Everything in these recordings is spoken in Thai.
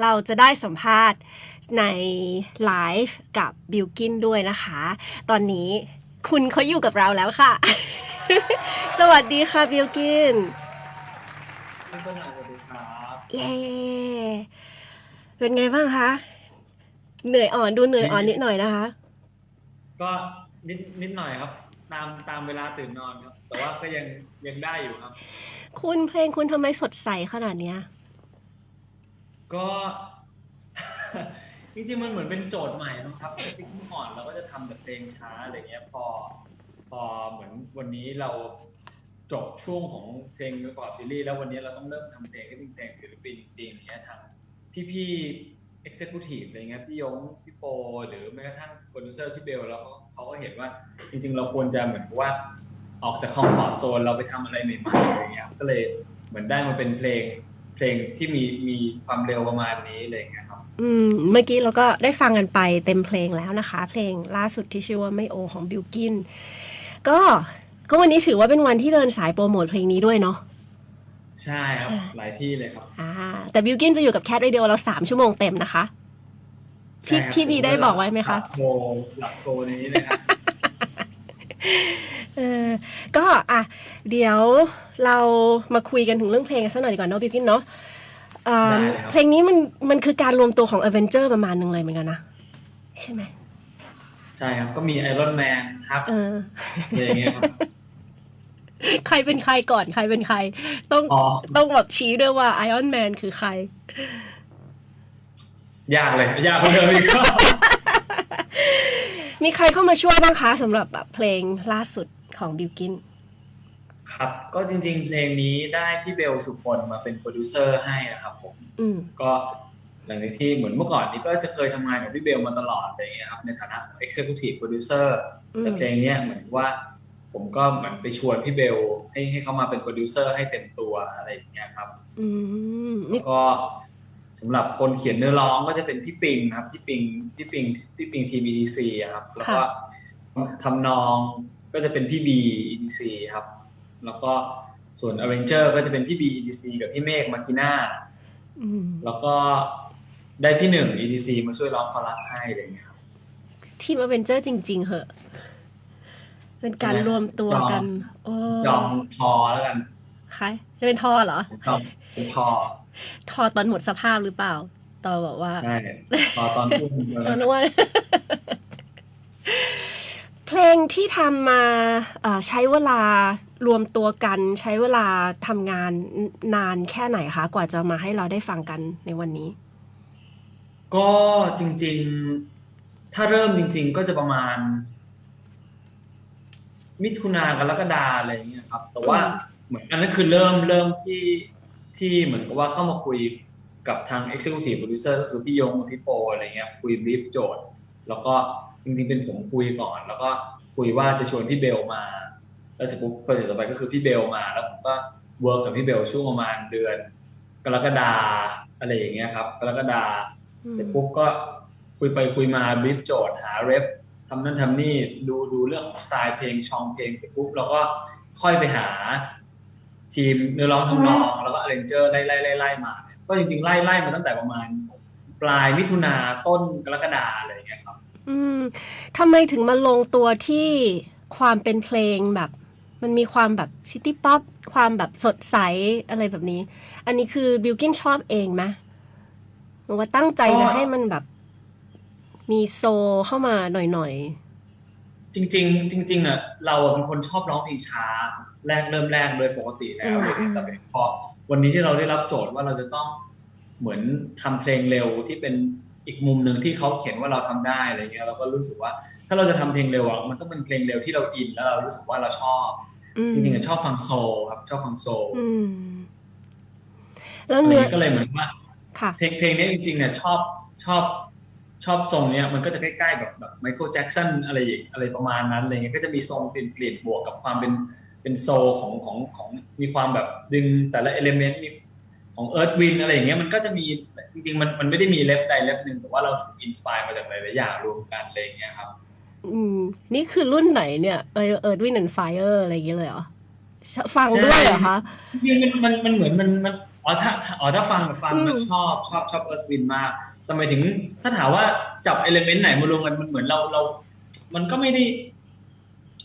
เราจะได้สัมภาษณ์ในไลฟ์กับบิลกินด้วยนะคะ ตอนนี้คุณเขาอยู่กับเราแล้วค่ะ สวัสดีค่ะบิลกินพี่ต้นสวัสดีครับเย้เป็นไงบ้างคะ เหนื่อยอ่อนดูเหนื่อยอ่อนนิดหน่อยนะคะ ก็นิดนิดหน่อยครับ ตามตามเวลาตื่นนอนครับ แต่ว่าก็ยังยังได้อยู่ครับ คุณเพลงคุณทำไมสดใสขนาดเนี้ย ก็จริงๆมันเหมือนเป็นโจทย์ใหม่นะครับปกติเมื่อก่อนเราก็จะทำแต่เพลงช้าอะไรเงี้ยพอ พอเหมือนวันนี้เราจบช่วงของเพลงประกอบซีรีส์แล้ววันนี้เราต้องเริ่มทำเพลงให้เป็นเพลงศิลปินจริงๆอย่างเงี้ยทางพี่ๆ executive อะไรเงี้ยพี่ยงพี่โป หรือแม้กระทั่งโปรดิวเซอร์ที่เบลแล้วเขาเขาก็เห็นว่าจริง ๆ เราควรจะเหมือนกับว่าออกจากคอมฟอร์ทโซนเราไปทำอะไรใหม่ๆอะไรเงี้ยก็เลยเหมือนได้มาเป็นเพลง ลงที่มีมีความเร็วประมาณนี้อะไรเงี้ยครับ อืมเมื่อกี้เราก็ได้ฟังกันไปเต็มเพลงแล้วนะคะ เพลงล่าสุดที่ชื่อว่าไม่โอของบิลกินก็ก็วันนี้ถือว่าเป็นวันที่เดินสายโปรโมทเพลงนี้ด้วยเนาะใช่ครับใช่หลายที่เลยครับอ่าแต่บิลกินจะอยู่กับแคทเรดิโอเราสามชั่วโมงเต็มนะคะพี่ใช่ครับพี่บีได้บอกไว้ไหมคะหลับโทรหลับโทรในนี้เลยครับ เออก็อะเดี๋ยวเรามาคุยกันถึงเรื่องเพลงกันสักหน่อยดีกว่าเนาะบิลกินเนาะอ่าได้เลยครับ เพลงนี้มันมันคือการรวมตัวของอเวนเจอร์ประมาณหนึ่งเลยเหมือนกันนะ ใช่ไหมใช่ครับ ก็มีไอรอนแมนครับเออ อะไรอย่างเงี้ยครับใครเป็นใครก่อนใครเป็นใคร ต้องอ๋อต้องแบบชี้ด้วยว่าไอออนแมนคือใคร ยากเลย ยากกว่าเดิมอีก มีใครเข้ามาช่วยบ้างคะสำหรับแบบเพลงล่าสุดของบิลกินครับ ก็จริงๆ เพลงนี้ได้พี่เบลสุพลมาเป็นโปรดิวเซอร์ให้นะครับผมอืมก็หลังจากที่เหมือนเมื่อก่อนนี้ก็จะเคยทำงานกับพี่เบลมาตลอดอะไรอย่างเงี้ยครับในฐานะของ Executive Producer อืมแต่เพลงเนี้ยเหมือนว่า ผมก็เหมือนไปชวนพี่เบลให้ให้เขามาเป็นโปรดิวเซอร์ให้เต็มตัวอะไรอย่างเงี้ยครับอืมนี่แล้วก็ สำหรับคนเขียนเนื้อร้องก็จะเป็นพี่ปิงครับพี่ปิงพี่ปิงพี่ปิงทีม EDC อะครับ แล้วก็ทำนองก็จะเป็นพี่บี EDC ครับ แล้วก็ส่วน Arranger ก็จะเป็นพี่บี EDC กับพี่เมฆมาคิน่าอืมแล้วก็ได้พี่หนึ่ง EDC มาช่วยร้องคอรัสให้อะไรอย่างเงี้ยครับทีมอเวนเจอร์จริง ๆเหอะเป็นการใช่ไหมรวมตัวกันโอ้ยอมทอแล้วกันใครจะเป็นทอเหรอผมยอมเป็นทอ ทอตอนหมดสภาพหรือเปล่า ตอนบอกว่าใช่ทอตอนพูดเลยตอนนึกว่าเพลงที่ทำมาเอ่อใช้เวลารวมตัวกันใช้เวลาทำงานนานแค่ไหนคะ กว่าจะมาให้เราได้ฟังกันในวันนี้ ก็จริง ๆ ถ้าเริ่มจริง ๆ ก็จะประมาณ มิถุนากรกฎาอะไรอย่างเงี้ยครับ แต่ว่าอืมเหมือนอันนั้นคือเริ่มเริ่มที่ ที่เหมือนกับว่าเข้ามาคุยกับทาง Executive Producer ก็คือพี่ยงพี่โปอะไรเงี้ยคุยบรีฟโจทย์ แล้วก็จริงๆเป็นผมคุยก่อน แล้วก็คุยว่าจะชวนพี่เบลมา แล้วเสร็จปุ๊บโปรเจกต์ต่อไปก็คือพี่เบลมา แล้วผมก็เวิร์กกับพี่เบลช่วงประมาณเดือน กรกฎาอะไรอย่างเงี้ยครับ กรกฎาเสร็จปุ๊บก็คุยไปคุยมาบรีฟโจทย์หาเรฟทำนั่นทำนี่ดูดูเรื่องของสไตล์เพลงช่องเพลงเสร็จปุ๊บเราก็ค่อยไปหา ทีมเนื้อร้องทำนองแล้วก็อเรนเจอร์ไล่ไล่ไล่ไล่มาเนี่ยก็จริงๆไล่ไล่มาตั้งแต่ประมาณ ปลายมิถุนาต้นกรกฎาอะไรอย่างเงี้ยครับ อืมทำไมถึงมาลงตัวที่ความเป็นเพลงแบบ มันมีความแบบซิตี้ป๊อปความแบบสดใสอะไรแบบนี้ อันนี้คือบิลกินชอบเองไหมหรือว่าตั้งใจก็จะให้มันแบบ มีโซเข้ามาหน่อยจริง ๆ จริง ๆอะเราอะเป็นคนชอบร้องเพลงช้า แรกเริ่มแรกโดยปกติแล้วอะไรเงี้ยแต่เป็นพอวันนี้ที่เราได้รับโจทย์ว่าเราจะต้องเหมือนทำเพลงเร็วที่เป็นอีกมุมหนึ่งที่เขาเขียนว่าเราทำได้อะไรเงี้ยเราก็รู้สึกว่า ถ้าเราจะทำเพลงเร็วอะมันต้องเป็นเพลงเร็วที่เราอินแล้วเรารู้สึกว่าเราชอบๆอืมจริงๆอะชอบฟังโซลครับ ชอบฟังโซลอืมแล้วอะไรเนื้อเงี้ยก็เลยเหมือนว่าค่ะเพลงเพลงนี้จริงๆเนี่ยชอบชอบชอบทรงเนี้ยมันก็จะใกล้ๆแบบแบบไมเคิลแจ็กสันอะไรอย่างอะไรประมาณนั้นอะไรเงี้ยก็จะมีทรงเปลี่ยนเปลี่ยนบวกกับความเป็น เป็นโซลของของของมีความแบบดึงแต่ละเอลิเมนต์มีของเอิร์ธวินอะไรอย่างเงี้ยมันก็จะมีจริง ๆ มันมันไม่ได้มีเล็บใดเล็บหนึ่งแต่ว่าเราถูกอินสปายมาจากหลายๆอย่างรวมกันอะไรอย่างเงี้ยครับ อืม นี่คือรุ่นไหนเนี่ยเออร์ดวินแอนด์ไฟเออร์อะไรอย่างเงี้ยเลยเหรอฟังด้วยเหรอคะจริงๆมันมันมันเหมือนมันมันอ๋อถ้าถ้าอ๋อถ้าฟังฟังอืมมันชอบชอบชอบเอิร์ธวินมากทำไมถึงถ้าถามว่าจับเอลเมนต์ไหนมารวมกันมันเหมือนเราเรา มันก็ไม่ได้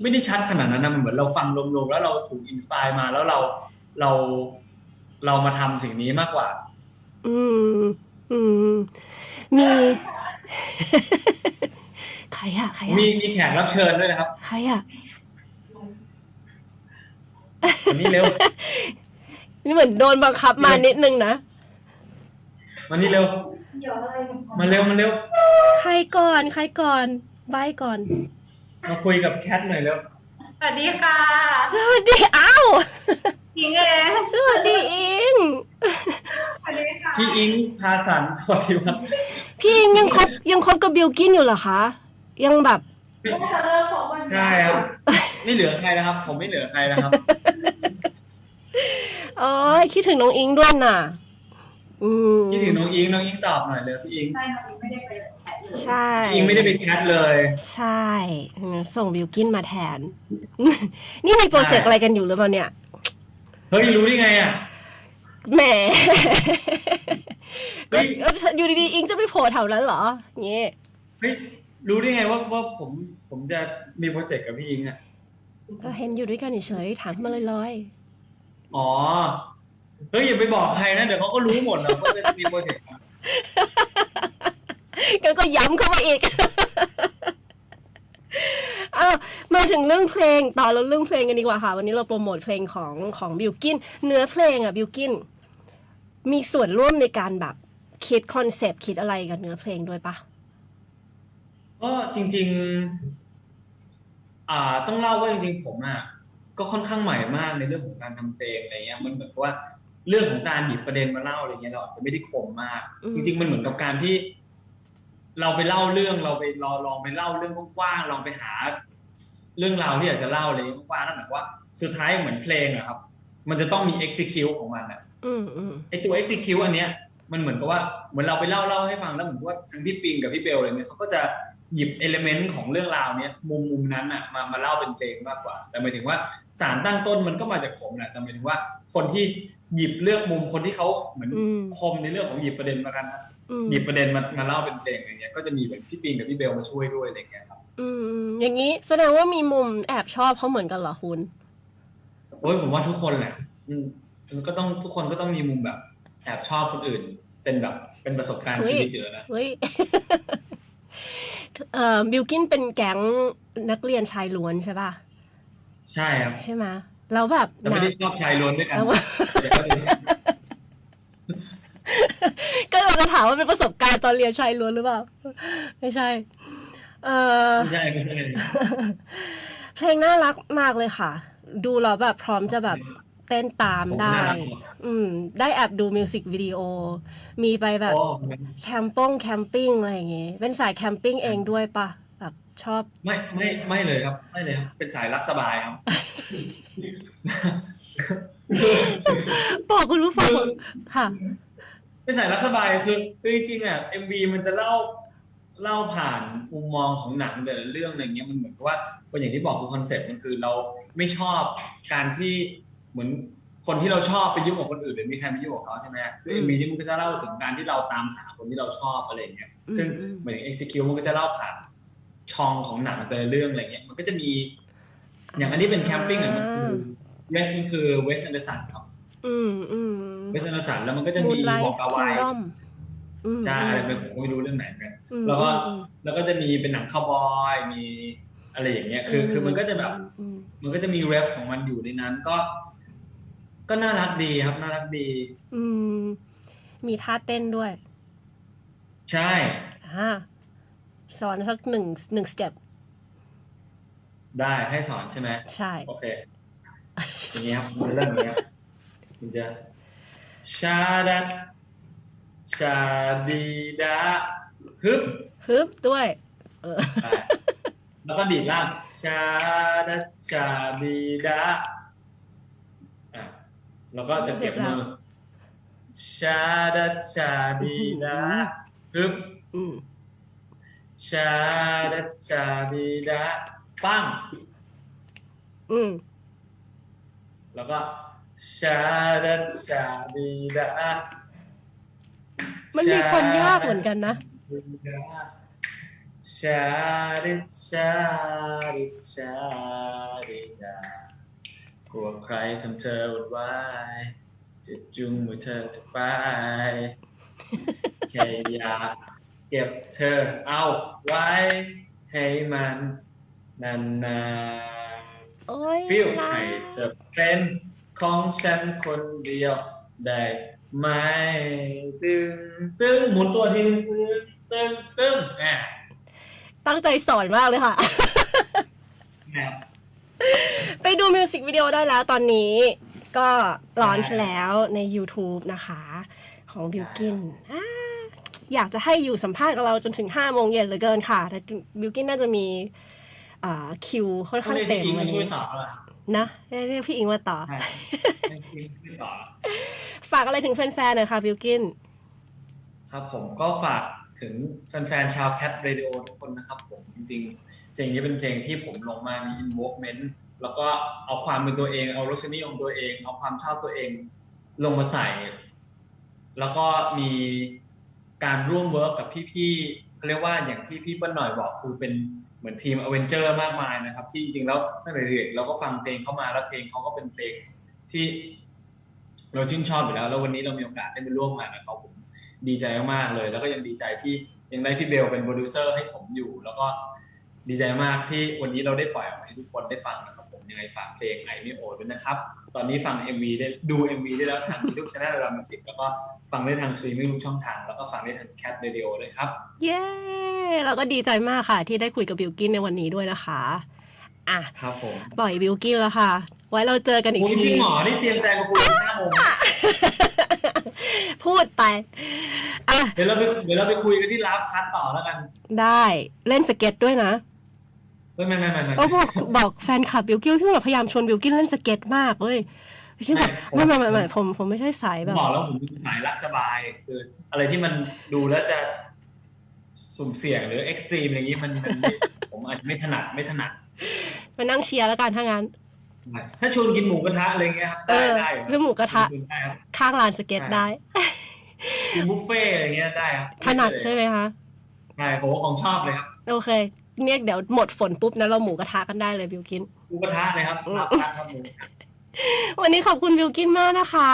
ไม่ได้ชัดขนาดนั้นนะมันเหมือนเราฟังรวมๆแล้วเราถูกอินสปายมาแล้วเราเราเรามาทำสิ่งนี้มากกว่า อืม อืม มีใครอะใครอะมีมีแขกรับเชิญด้วยนะครับใครอะวันนี้เร็วนี่เหมือนโดนบังคับมานิดนึงนะวันนี้เร็วมาเร็วมาเร็ว ใครก่อน ใครก่อนใบก่อน มาคุยกับแคทหน่อยเร็วสวัสดีค่ะ สวัสดีอ้าวหญิงเองสวัสดีอิงสวัสดีค่ะ พี่อิงพาสันสวัสดีครับ พี่อิงยังคบยังคบกับบิลกินอยู่เหรอคะ ยังแบบก็จะเลิกของวันนี้ใช่ครับ ไม่เหลือใครนะครับ ผมไม่เหลือใครนะครับอ๋อคิดถึงน้องอิงด้วยน่ะอืมคิดถึงน้องอิงน้องอิงตอบหน่อยเลยพี่อิงใช่ค่ะหญิงไม่ได้ไปแข่งเลย ใช่พี่อิงไม่ได้เป็นแคทเลย ใช่ ส่งบิลกินมาแทน นี่มีโปรเจกต์อะไรกันอยู่หรือเปล่าเนี่ย เฮ้ย รู้ได้ไงอะแหมเฮ้ยก็อยู่ดีๆ อิงจะไปโผล่แถวนั้นเหรอเงี้ยเฮ้ย รู้ได้ไงว่าว่าผมผมจะมีโปรเจกต์กับพี่อิงอะ ก็เห็นอยู่ด้วยกันเฉยๆถามมาลอยอ๋อ เฮ้ย อย่าไปบอกใครนะ เดี๋ยวเขาก็รู้หมดนะว่าจะมีโปรเจกต์อะๆก็ก็ ย้ำเข้ามาอีกอ้าวมาถึงเรื่องเพลงต่อแล้วเรื่องเพลงกันดีกว่าค่ะ วันนี้เราโปรโมทเพลงของของบิลกินเนื้อเพลงอะบิลกินมีส่วนร่วมในการแบบคิดคอนเซปต์คิดอะไรกับเนื้อเพลงด้วยปะก็จริง ๆ อ่าต้องเล่าว่าจริงๆผมอะก็ค่อนข้างใหม่มากในเรื่องของการทำเพลงอะไรเงี้ยมันเหมือนกับว่าเรื่องของการหยิบประเด็นมาเล่าอะไรเงี้ยเราอาจจะไม่ได้คมมาก จริง ๆ มันเหมือนกับการที่ เราไปเล่าเรื่องเราไปลองลองไปเล่าเรื่องกว้างๆลองไปหา เรื่องราวที่อยากจะเล่าอะไรกว้างๆนั่นหมายความว่าสุดท้ายเหมือนเพลงอะครับ มันจะต้องมี execute ของมันอะอืมอืมไอตัว execute อันเนี้ยมันเหมือนกับว่าเหมือนเราไปเล่าเล่าให้ฟังแล้วเหมือนกับว่าทั้งพี่ปิงกับพี่เบลอะไรเนี่ยเขาก็จะหยิบเอลเมนต์ของเรื่องราวเนี้ยมุมมุมนั้นอะมามาเล่าเป็นเพลงมากกว่า แต่หมายถึงว่าสารตั้งต้นมันก็มาจากผมแหละแต่หมายถึงว่าคนที่หยิบเลือกมุมคนที่เขาเหมือนอืมคมในเรื่องของหยิบประเด็นมากันนะอืม หยิบประเด็นมามาเล่าเป็นเพลงอะไรเงี้ยก็จะมีแบบพี่ปิงกับพี่เบลมาช่วยด้วยอะไรเงี้ยครับอืมอย่างนี้แสดงว่ามีมุมแอบชอบเขาเหมือนกันเหรอคุณโอ้ยผมว่าทุกคนแหละอืมมันก็ต้องทุกคนก็ต้องมีมุมแบบแอบชอบคนอื่น เป็นแบบเป็นประสบการณ์เฮ้ยชีวิตอยู่แล้วนะเฮ้ยเอ่อบิลกินเป็นแก๊งนักเรียนชายล้วนใช่ป่ะใช่ครับใช่ไหมแล้วแบบแต่ไม่ได้ชอบชายล้วนด้วยกันแล้วเดี๋ยว ก็ดูก็เราจะถามว่าเป็นประสบการณ์ตอนเรียนชายล้วนหรือเปล่า ไม่ใช่ เออไม่ใช่ไม่ใช่เพลงน่ารักมากเลยค่ะ ดูแล้วแบบพร้อมจะแบบเต้นตามได้ อืม ได้แอบดูมิวสิกวิดีโอ มีไปแบบโอ้แคมปงแคมปิ้งอะไรอย่างงี้เป็นสายแคมปิ้งเองด้วยปะแบบชอบ ไม่ไม่ไม่เลยครับ ไม่เลยครับ เป็นสายรักสบายครับ บอกคุณผู้ฟังค่ะ เป็นสายรักสบายคือคือจริงๆอะ MV มันจะเล่าเล่าผ่านมุมมองของหนังแต่ละเรื่องอะไรเงี้ยมันเหมือนกับว่าเป็นอย่างที่บอกคือคอนเซ็ปต์มันคือเราไม่ชอบการที่เหมือนคนที่เราชอบไปยุ่งกับคนอื่นหรือมีใครไปยุ่งกับเขาใช่ไหมคืออืม MV นี่มันก็จะเล่าถึงการที่เราตามหาคนที่เราชอบอะไรเงี้ยอืมซึ่งอืมเหมือน execute มันก็จะเล่าผ่านช่องของหนังแต่ละเรื่องอะไรเงี้ยมันก็จะมี อย่างอันนี้เป็นแคมปิ้งอะมันคือเวสมันคือเวสแอนเดอร์สันครับ อืมอืมเวสแอนเดอร์สันแล้วมันก็จะมูมีนไลบอกฟ์กาคิวางยดอมใช่อะไรไปผมก็ไม่รู้เรื่องไหนเหมือนกันอืมแล้วก็อืมแล้วก็จะมีเป็นหนังคาวบอยมีอะไรอย่างเงี้ย คือ คือมันก็จะแบบอืมมันก็จะมีเรฟของมันอยู่ในนั้นก็ ก็น่ารักดีครับน่ารักดี อืม มีท่าเต้นด้วย ใช่อ่าสอนสักหนึ่งหนึ่งสเต็ปได้ให้สอนใช่ไหมใช่ โอเคอย่างนี้ครับมันเริ่มอย่างเงี้ย มันจะชาดัดชาดีดาฮึบฮึบด้วยเออไปแล้วก็ดีดล่างชาดัดชาดีดาอะแล้วก็จะเก็บมือชาดัดชาดีดาฮึบอืมชาดัดชาดีดาปั้งอืมแล้วก็ ชาดัดชาดีดามันมีคนยากเหมือนกันนะชาดิชาดิชาดิดากลัวใครทำเธอวุ่นวายจะจุงมือเธอจะไปแค่อยากเก็บเธอเอาไว้ ให้มันนานๆโอ้ยฟิลลาให้เธอเป็น ของฉันคนเดียวได้ไหมตึงตึงหมุนตัวทีนึงตึงตึงตึงอะตั้งใจสอนมากเลยค่ะแนวไปดูมิวสิกวิดีโอได้แล้วตอนนี้ ก็ลอนช์แล้วใน YouTube นะคะ ของบิวกินอ่าอยากจะให้อยู่สัมภาษณ์กับเราจนถึง 5 โมงเย็นเหลือเกินค่ะ แต่บิวกินน่าจะมีอ่าคิวค่อนข้างเต็มวัวันนช่ว นี้ยต่อแล้วล่ะนะเรียกพี่อิงมาต่อใช่ให้พี่ช่วยต่อแล้วฝากอะไรถึงแฟนๆหน่อยค่ะบิวกิน ครับผมก็ฝากถึงแฟนๆชาวแคทเรดิโอทุกคนนะครับผมจริงๆเพลงนี้เป็นเพลงที่ผมลงมามี involvement แล้วก็เอาความเป็นตัวเอง เอารสนิยมตัวเอง เอาความชอบตัวเองลงมาใส่ แล้วก็มีการร่วมเวิร์กกับพี่ๆเขาเรียกว่าอย่างที่พี่เปิ้ลหน่อยบอกคือเป็นเห มือนทีมอเวนเจอร์มากมายนะครับ ที่จริงๆแล้วตั้งแต่เด็กเราก็ฟังเพลงเข้ามาแล้วเพลงเขาก็เป็นเพลงที่เราชื่นชอบอยู่แล้ว แล้ววันนี้เรามีโอกาสได้ไปร่วมงานกับเขาผมดีใจมากๆเลย แล้วก็ยังดีใจที่ยังได้พี่เบลเป็นโปรดิวเซอร์ให้ผมอยู่ แล้วก็ดีใจมากที่วันนี้เราได้ปล่อยออกมาให้ทุกคนได้ฟังนะ ยังไงฝากเพลงไอไม่โอด้วยนะครับ ตอนนี้ฟัง MV ได้ดู MV ได้แล้วทาง YouTube Channel เรามิวสิกแล้วก็ฟังได้ทางสตรีมมิ่งทุกช่องทาง แล้วก็ฟังได้ทาง Cat Radio เลยครับ เย้เราก็ดีใจมากค่ะ ที่ได้คุยกับบิวกินในวันนี้ด้วยนะคะอะครับผมปล่อยบิวกินแล้วค่ะ ไว้เราเจอกันอีกคุณทีจริงหมอนี่เตรียมใจมาคุยห้าโมงพูดไปอะเดี๋ยวเราไปเดี๋ยวเราไปคุยกันที่ลาฟคัสต่อแล้วกัน ได้เล่นสเก็ตด้วยนะ ไม่ไม่ไม่ไม่ไม่โอ้บอกบอกแฟนคลับบิวกินที่แบบพยายามชวนบิวกินเล่นสเก็ตมากเลยบิวกินบอกไม่ไม่ไม่ไม่ผมผมไม่ใช่สายผแบมบบอกแล้วผมเป็นสายรักสบายคืออะไรที่มันดูแล้วจะสุ่มเสี่ยงหรือเอ็กซ์ตรีมอย่างนี้มันมันไม่ผมอาจจะไม่ถนัดไม่ถนัดมานั่งเชียร์แล้วกันถ้างั้น ถ้าชวนกินหมูกระทะอะไรเงี้ยครับเอได้อได้เรื่องหมูกระทะได้ครับข้างลานสเก็ตได้กินบุฟเฟ่ต์อะไรเงี้ยได้ครับถนัดใช่ไหมคะใช่โหของชอบเลยครับ โอเค เนี่ยเดี๋ยวหมดฝนปุ๊บนะเราหมูกระทะกันได้เลยบิวกินหมูกระทะเลยครับรับทานครับหมูวันนี้ขอบคุณบิวกินมากนะคะ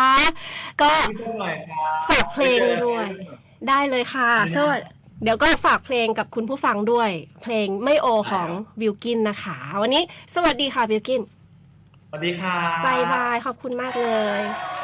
ก็พี่ต้นหน่อยครับฝากเพลงด้วย ได้เลยค่ะได้สวัสดีเดี๋ยวก็ฝากเพลงกับคุณผู้ฟังด้วย เพลงไม่โอของบิวกินนะคะ วันนี้สวัสดีค่ะบิวกิน สวัสดีค่ะบายบาย ขอบคุณมากเลยค